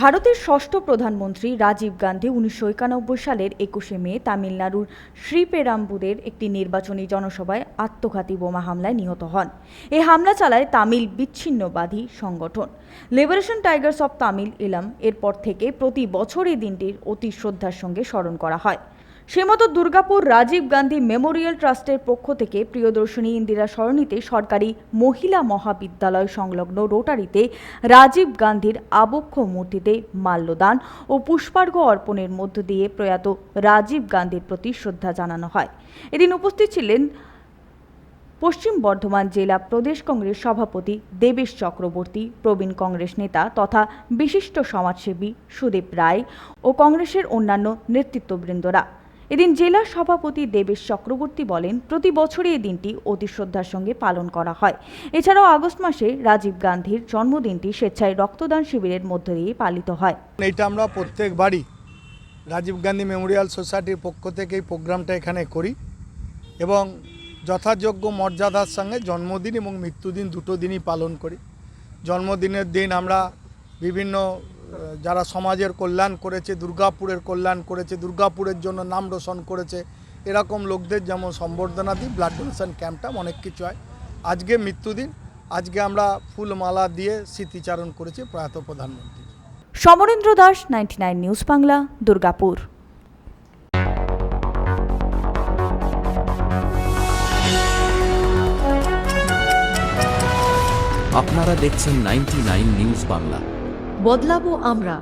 ভারতের ষষ্ঠ প্রধানমন্ত্রী রাজীব গান্ধী উনিশশো একানব্বই সালের একুশে মে তামিলনাড়ুর শ্রীপেরাম্বুরের একটি নির্বাচনী জনসভায় আত্মঘাতী বোমা হামলায় নিহত হন। এই হামলা চালায় তামিল বিচ্ছিন্নবাদী সংগঠন। Liberation tigers of Tamil Eelam এরপর থেকে প্রতি বছর এই দিনটির অতি শ্রদ্ধার সঙ্গে স্মরণ করা হয়। সে মতো দুর্গাপুর রাজীব গান্ধী মেমোরিয়াল ট্রাস্টের পক্ষ থেকে প্রিয়দর্শিনী ইন্দিরা সরণিতে সরকারি মহিলা মহাবিদ্যালয় সংলগ্ন রোটারিতে রাজীব গান্ধীর আবক্ষ মূর্তিতে মাল্যদান ও পুষ্পার্ঘ্য অর্পণের মধ্য দিয়ে প্রয়াত রাজীব গান্ধীর প্রতি শ্রদ্ধা জানানো হয়। এদিন উপস্থিত ছিলেন পশ্চিম বর্ধমান জেলা প্রদেশ কংগ্রেস সভাপতি দেবেশ চক্রবর্তী, প্রবীণ কংগ্রেস নেতা তথা বিশিষ্ট সমাজসেবী সুদীপ রায় ও কংগ্রেসের অন্যান্য নেতৃত্ববৃন্দরা। এদিন জেলা সভাপতি দেবেশ চক্রবর্তী বলেন, প্রতি বছরই এই দিনটি অতি শ্রদ্ধার সঙ্গে পালন করা হয়। এছাড়াও আগস্ট মাসে রাজীব গান্ধীর জন্মদিনটি স্বেচ্ছায় রক্তদান শিবিরের মধ্য দিয়ে পালিত হয়। এটা আমরা প্রত্যেকবারই রাজীব গান্ধী মেমোরিয়াল সোসাইটির পক্ষ থেকে এই প্রোগ্রামটা এখানে করি এবং যথাযোগ্য মর্যাদার সঙ্গে জন্মদিন এবং মৃত্যুদিন দুটো দিনই পালন করি। জন্মদিনের দিন আমরা বিভিন্ন যারা সমাজের কল্যাণ করেছে দুর্গাপুরের কল্যাণ করেছে দুর্গাপুরের জন্য নাম রোশন করেছে এরকম লোকদের যেমন সম্বর্ধনা দিই ব্লাড ডোনেশন ক্যাম্পটা অনেক কিছু হয়। আজকে মৃত্যুদিন আজকে আমরা ফুলমালা দিয়ে স্মৃতিচারণ করেছি প্রয়াত প্রধানমন্ত্রী। Samarendra Das ninety news Bangla Durgapur. আপনারা দেখছেন নাইনটি নিউজ বাংলা বদলাবো আমরা।